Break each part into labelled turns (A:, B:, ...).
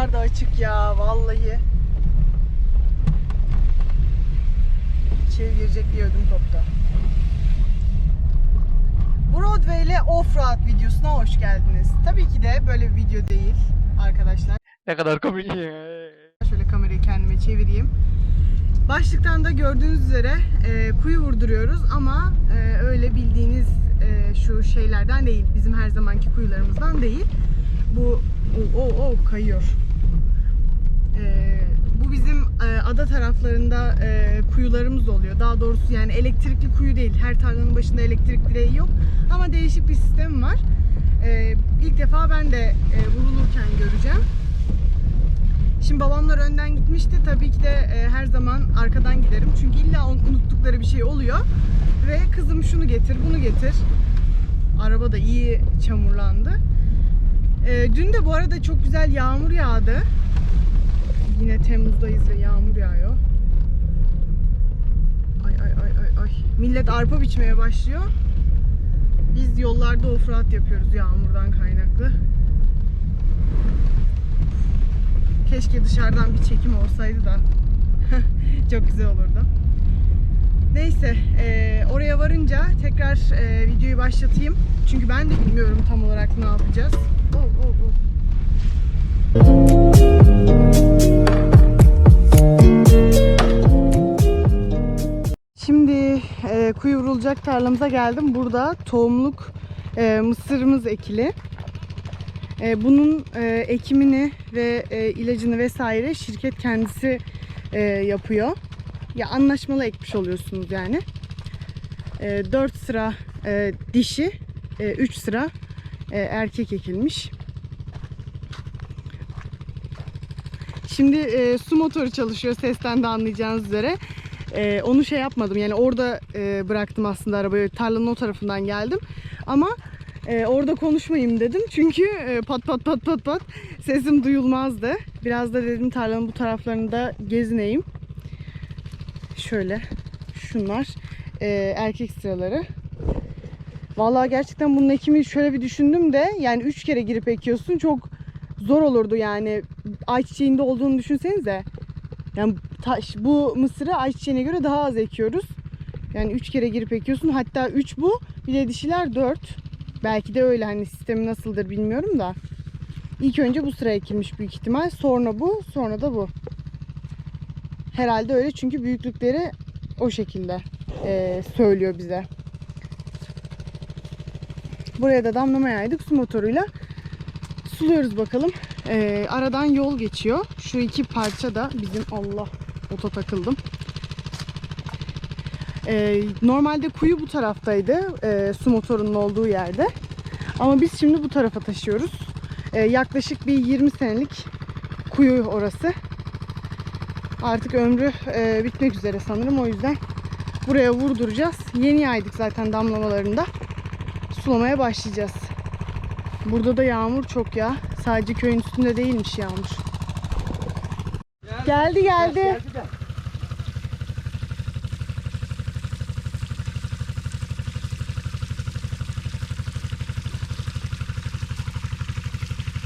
A: Camlar da açık ya vallahi. İçeri girecek diye ödüm koptu. Broadway ile Offroad videosuna hoş geldiniz. Tabii ki de böyle bir video değil arkadaşlar.
B: Ne kadar komik.
A: Şöyle kamerayı kendime çevireyim. Başlıktan da gördüğünüz üzere e, kuyu vurduruyoruz ama e, öyle bildiğiniz e, şu şeylerden değil. Bizim her zamanki kuyularımızdan değil. Bu o o o kayıyor. E, bu bizim e, ada taraflarında e, kuyularımız oluyor. Daha doğrusu yani elektrikli kuyu değil. Her tarlanın başında elektrik direği yok. Ama değişik bir sistem var. E, ilk defa ben de e, vurulurken göreceğim. Şimdi babamlar önden gitmişti. Tabii ki de e, her zaman arkadan giderim. Çünkü illa un- unuttukları bir şey oluyor. Ve kızım şunu getir, bunu getir. Araba da iyi çamurlandı. E, dün de bu arada çok güzel yağmur yağdı. Yine Temmuz'dayız ve yağmur yağıyor. Ay ay ay ay ay. Millet arpa biçmeye başlıyor. Biz yollarda offroad yapıyoruz yağmurdan kaynaklı. Keşke dışarıdan bir çekim olsaydı da çok güzel olurdu. Neyse, e, oraya varınca tekrar e, videoyu başlatayım. Çünkü ben de bilmiyorum tam olarak ne yapacağız. Oh, oh, oh. E, tarlamıza geldim. Burada tohumluk e, mısırımız ekili. E, bunun e, ekimini ve e, ilacını vesaire şirket kendisi e, yapıyor. Ya anlaşmalı ekmiş oluyorsunuz yani. E, 4 sıra e, dişi, 3 sıra e, erkek ekilmiş. Şimdi e, su motoru çalışıyor sesten de anlayacağınız üzere. E, onu şey yapmadım yani orada e, bıraktım aslında arabayı tarlanın o tarafından geldim. Ama ee, orada konuşmayayım dedim. Çünkü e, pat pat pat pat pat sesim duyulmazdı. Biraz da dedim tarlanın bu taraflarında gezineyim. Şöyle şunlar e, erkek sıraları. Vallahi gerçekten bunun ekimi şöyle bir düşündüm de yani üç kere girip ekiyorsun çok zor olurdu yani ayçiçeğinde olduğunu düşünsenize. Yani taş, bu mısırı ayçiçeğine göre daha az ekiyoruz. Yani üç kere girip ekiyorsun. Hatta üç bu. Bir de dişiler dört. Belki de öyle hani sistemi nasıldır bilmiyorum da. İlk önce bu sıra ekilmiş büyük ihtimal. Sonra bu, sonra da bu. Herhalde öyle çünkü büyüklükleri o şekilde eee, söylüyor bize. Buraya da damlama yaydık su motoruyla. Suluyoruz bakalım. Eee, aradan yol geçiyor. Şu iki parça da bizim Allah ota takıldım. Ee, normalde kuyu bu taraftaydı. e, su motorunun olduğu yerde. Ama biz şimdi bu tarafa taşıyoruz. Ee, yaklaşık bir 20 senelik kuyu orası. Artık ömrü e, bitmek üzere sanırım. O yüzden buraya vurduracağız. Yeni yaydık zaten damlamalarında. Sulamaya başlayacağız. Burada da yağmur çok ya. Sadece köyün üstünde değilmiş yağmur. Geldi geldi.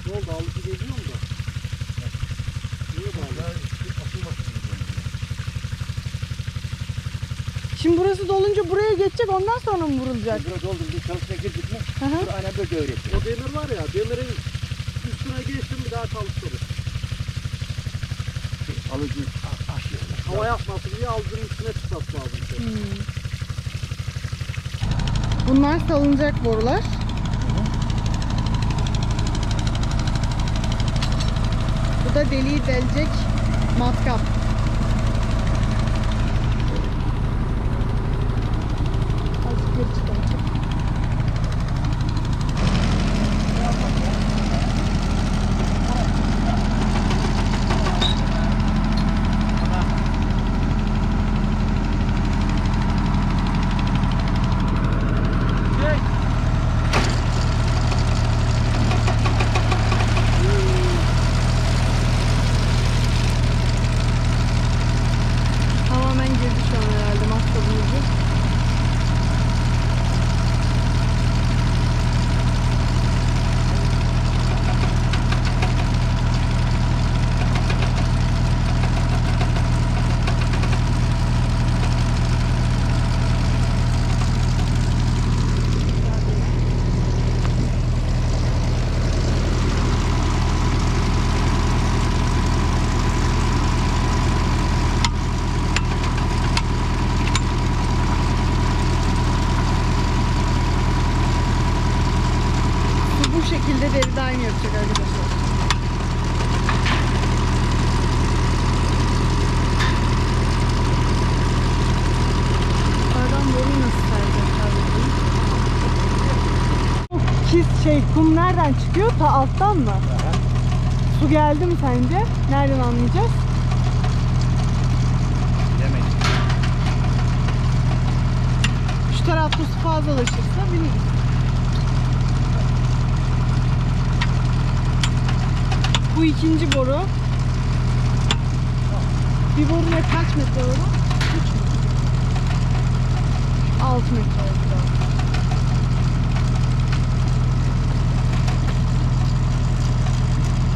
C: Ne oldu? Alıcı geliyor mu da? Niye bağlı?
A: Şimdi burası dolunca buraya geçecek ondan sonra mı vurulacak?
D: Biraz oldu bir çalışmaya girdik mi?
A: Hı hı.
D: Dur aynen böyle öğretiyor.
C: O demir var ya, demirin üstüne geçtim bir daha çalıştırır.
D: Alıcı.
C: Hava yapmasın diye alıcının üstüne tutması lazım.
A: Hmm. Bunlar salınacak borular. Bu da deliği delecek matkap. Şekilde deri daim yapacak arkadaşlar. Yukarıdan boruyu nasıl. Bu Kis şey kum nereden çıkıyor? Ta alttan mı? Su geldi mi sence? Nereden anlayacağız?
C: Yemek.
A: Şu tarafta su fazlalaşırsa biliriz. Bu ikinci boru. Bir boru ne kaç metre boru? 3 mü? 6 metre oldu daha.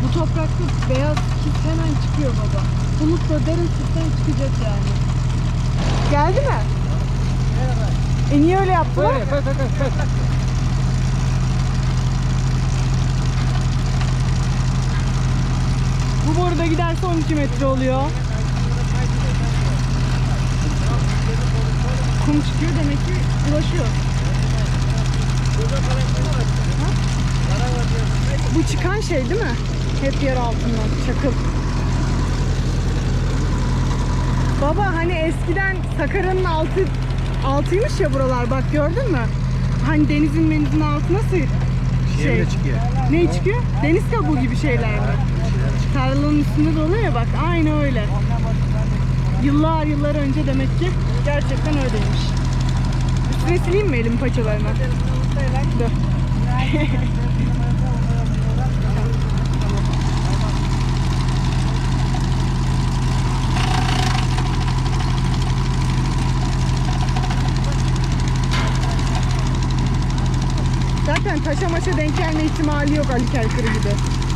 A: Bu toprakta beyaz kis hemen çıkıyor baba. Bulutla derin sistem çıkacak yani. Geldi mi? E niye öyle yaptılar?
C: Böyle, böyle, böyle, böyle.
A: Giderse 12 metre oluyor. Kum çıkıyor demek ki ulaşıyor. Ha? Bu çıkan şey değil mi? Hep yer altından çakıl. Baba hani eskiden Sakarya'nın altı altıymış ya buralar bak gördün mü? Hani denizin menizin altı nasıl
C: Şey bile çıkıyor.
A: ne çıkıyor? Deniz kabuğu gibi şeyler mi? Tarlanın üstünde de ya bak aynı öyle. Yıllar yıllar önce demek ki gerçekten öyleymiş. Üstüne sileyim mi elim paçalarına? Dur. Zaten taşa maşa denk gelme ihtimali yok Ali Kelkırı gibi.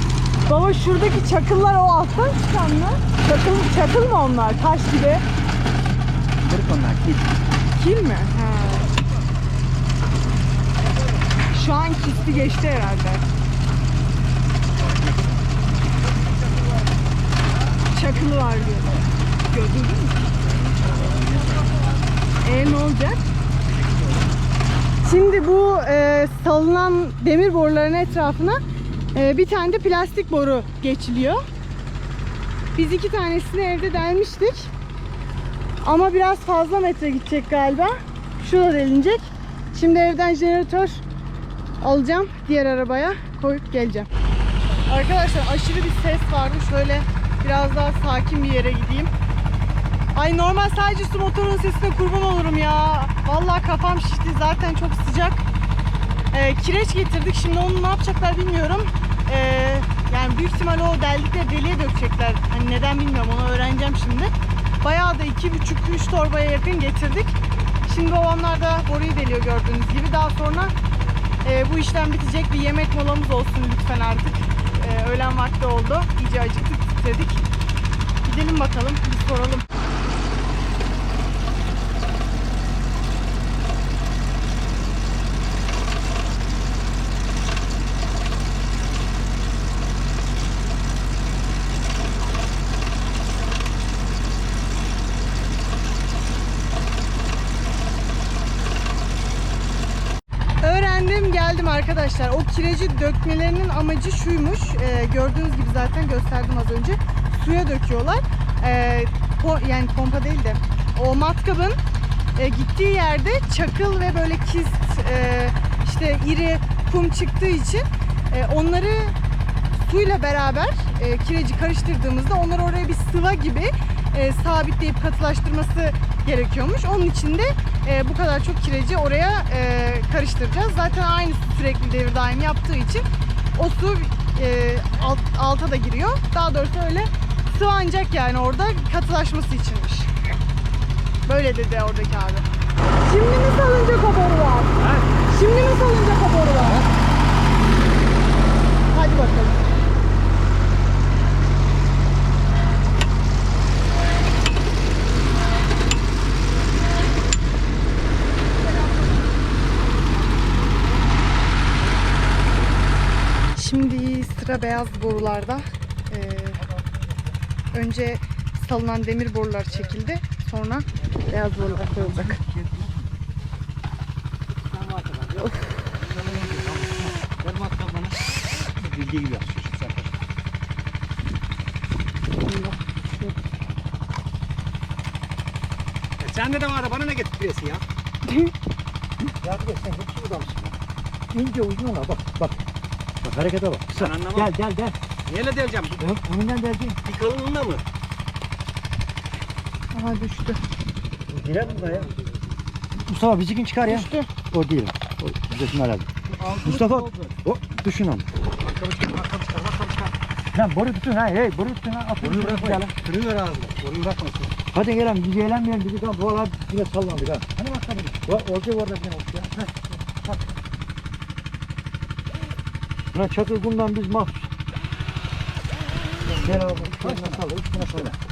A: Baba şuradaki çakıllar o alttan çıkan mı? Çakıl, çakıl mı onlar? Taş gibi.
C: Kırık onlar. Kil.
A: Kil mi? Ha. Şu an kisti geçti herhalde. Çakılı var diyorlar. Gördün mü? E ne olacak? Şimdi bu e, salınan demir boruların etrafına e, bir tane de plastik boru geçiliyor. Biz iki tanesini evde delmiştik. Ama biraz fazla metre gidecek galiba. Şu da delinecek. Şimdi evden jeneratör alacağım. Diğer arabaya koyup geleceğim. Arkadaşlar aşırı bir ses vardı. Şöyle biraz daha sakin bir yere gideyim. Ay normal sadece su motorunun sesine kurban olurum ya. Vallahi kafam şişti. Zaten çok sıcak. Ee, kireç getirdik. Şimdi onu ne yapacaklar bilmiyorum. Ee, yani büyük ihtimal o deldikleri deliğe dökecekler. Hani neden bilmiyorum. Onu öğreneceğim şimdi. Bayağı da iki buçuk üç torbaya yakın getirdik. Şimdi babamlar da boruyu deliyor gördüğünüz gibi. Daha sonra e, bu işlem bitecek. Bir yemek molamız olsun lütfen artık. Ee, öğlen vakti oldu. İyice acıktık, titredik. Gidelim bakalım, bir soralım. Öğrendim geldim arkadaşlar. O kireci dökmelerinin amacı şuymuş. Ee, gördüğünüz gibi zaten gösterdim az önce. Suya döküyorlar. Ee, po- yani pompa değil de o matkabın e, gittiği yerde çakıl ve böyle kist e, işte iri kum çıktığı için e, onları suyla beraber e, kireci karıştırdığımızda onları oraya bir sıva gibi e, sabitleyip katılaştırması gerekiyormuş. Onun için de e, bu kadar çok kireci oraya e, karıştıracağız. Zaten aynı su sürekli devir daim yaptığı için o su e, alt, alta da giriyor. Daha doğrusu öyle sıvanacak yani orada katılaşması içinmiş. Böyle dedi oradaki abi. Şimdi mi salınacak o borular? Şimdi mi salınacak o borular? Hadi bakalım. Şimdi sıra beyaz borularda. Ee, önce salınan demir borular çekildi. Sonra beyaz borular koyulacak.
C: Bildiği gibi. Sen Sende de var bana ne getiriyorsun ya?
D: Ya bir de sen hep adamsın ya. İnce uzun ola bak bak. Bak harekete bak.
C: Ben anlamam.
D: Gel gel gel.
C: Neyle deleceğim?
D: Yok, Önünden geldi.
C: Bir kalınlığında mı?
A: Aha düştü.
D: Girer mi buraya? Mustafa bizikin çıkar ya.
A: Düştü.
D: O değil. O bizim herhalde. Mustafa. O düşün onu.
C: Arkamı çıkar, arkamı çıkar, arkamı çıkar.
D: Lan boru tutun ha. Hey boru tutun ha.
C: Boruyu
D: şuraya
C: bırakma. Kırıyor ver ağzını. Boruyu bırakmasın.
D: Hadi gelelim. Biz eğlenmeyelim. Bizi kan bu aralar yine sallandık ha. Hani bakalım. Olacak orada bir olmuş ya. Heh, bak. Lan çakıl bundan biz mahsus. Gel abi. Üstüne salla. Üstüne salla.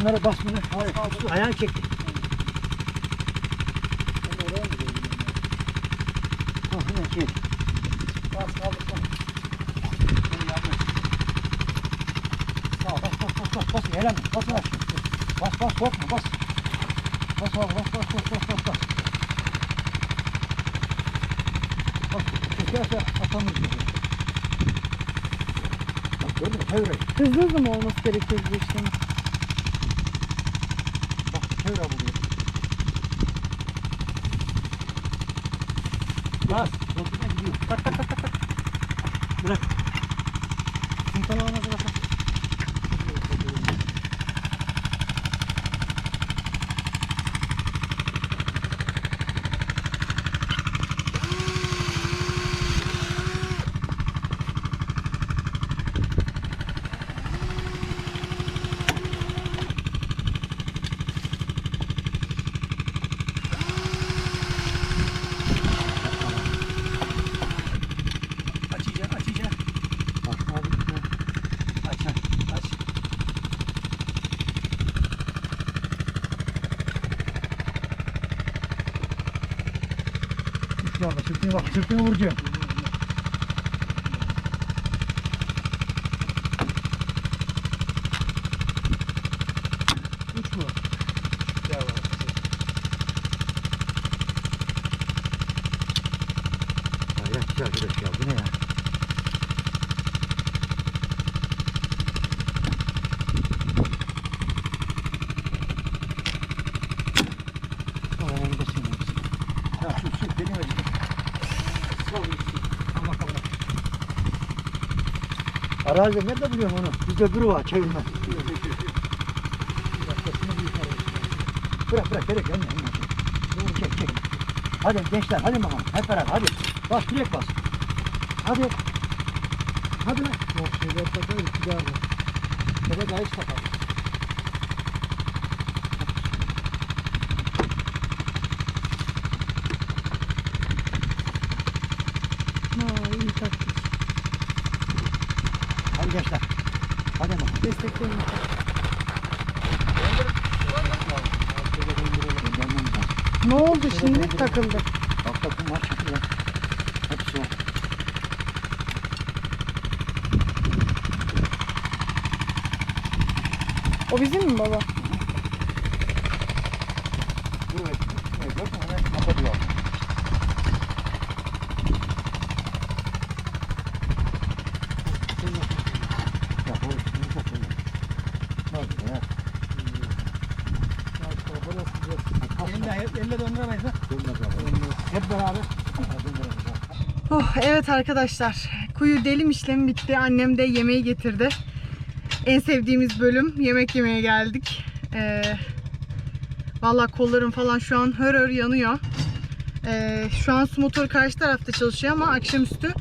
D: Şunlara basmanı. Hayır. Ayağını çekti. Ha, hemen çek. Bas, kaldır, kaldır. Bas, bas, bas, bas, bas, eğlenme, bas, bas, bas, bas, korkma, bas. Bas, bas, bas, bas, bas, bas, bas, bas. Bas, çekerse atamız bizi. Bak gördün mü, çevir.
A: Hızlı hızlı mı olması gerekiyor bu işlemin?
D: Bak, çevir abi buraya. Bas, korkuna gidiyor. Tak, tak, tak, tak, tak. Bırak. Şimdi tamamına bırak.
C: Aç iyice, aç iyice.
D: Bak, abi, üstüne.
C: Aç, ha, aç.
D: Üstüne bak, sırtını bak, sırtını vuracağım. Uç mu?
C: Ya var.
D: Hayret güzel arkadaş ya, bu ne ya? Ayağını basın, basın. Ya şu, şu, benim acıdı.
C: Sol üstü. Ama kabına.
D: Arazide nerede buluyorsun onu? Bizde duru var, çevirme. Bırak bırak gerek yok. Dur çek çek. Hadi gençler hadi bakalım hep beraber hadi. Bas direkt bas. Hadi. Hadi lan. Yok şeyler takıyor güzel. Şöyle daha hiç takar.
A: Ha iyi taktik.
D: Hadi gençler. Hadi bakalım.
A: Destekleyin. Ne oldu şimdi? Takıldı.
D: Bak bakın var çıktı lan. Hepsi var.
A: O bizim mi baba?
D: Evet. Evet bakın hemen kapatıyor. Ya bu bunu kapatıyor. Bak ya.
C: Elle, elle döndüremeyiz ha.
D: Hep beraber.
A: Oh, evet arkadaşlar. Kuyu delim işlemi bitti. Annem de yemeği getirdi. En sevdiğimiz bölüm yemek yemeye geldik. Ee, Valla kollarım falan şu an hör hör yanıyor. Ee, şu an su motoru karşı tarafta çalışıyor ama akşamüstü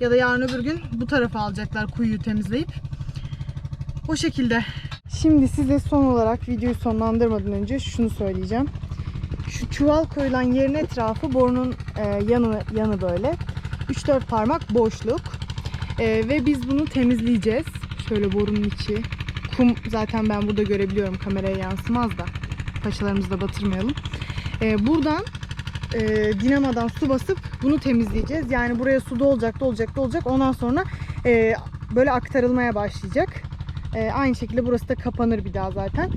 A: ya da yarın öbür gün bu tarafa alacaklar kuyuyu temizleyip. O şekilde. Şimdi size son olarak videoyu sonlandırmadan önce şunu söyleyeceğim. Şu çuval koyulan yerin etrafı borunun e, yanı yanı böyle. 3-4 parmak boşluk. Ee, ve biz bunu temizleyeceğiz. Şöyle borunun içi. Kum zaten ben burada görebiliyorum. Kameraya yansımaz da. Paçalarımızı da batırmayalım. Ee, buradan e, dinamadan su basıp bunu temizleyeceğiz. Yani buraya su dolacak, dolacak, dolacak. Ondan sonra e, böyle aktarılmaya başlayacak. E, aynı şekilde burası da kapanır bir daha zaten.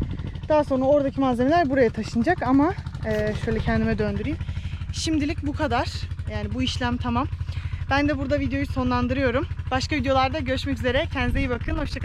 A: Daha sonra oradaki malzemeler buraya taşınacak ama e, şöyle kendime döndüreyim. Şimdilik bu kadar. Yani bu işlem tamam. Ben de burada videoyu sonlandırıyorum. Başka videolarda görüşmek üzere. Kendinize iyi bakın. Hoşçakalın.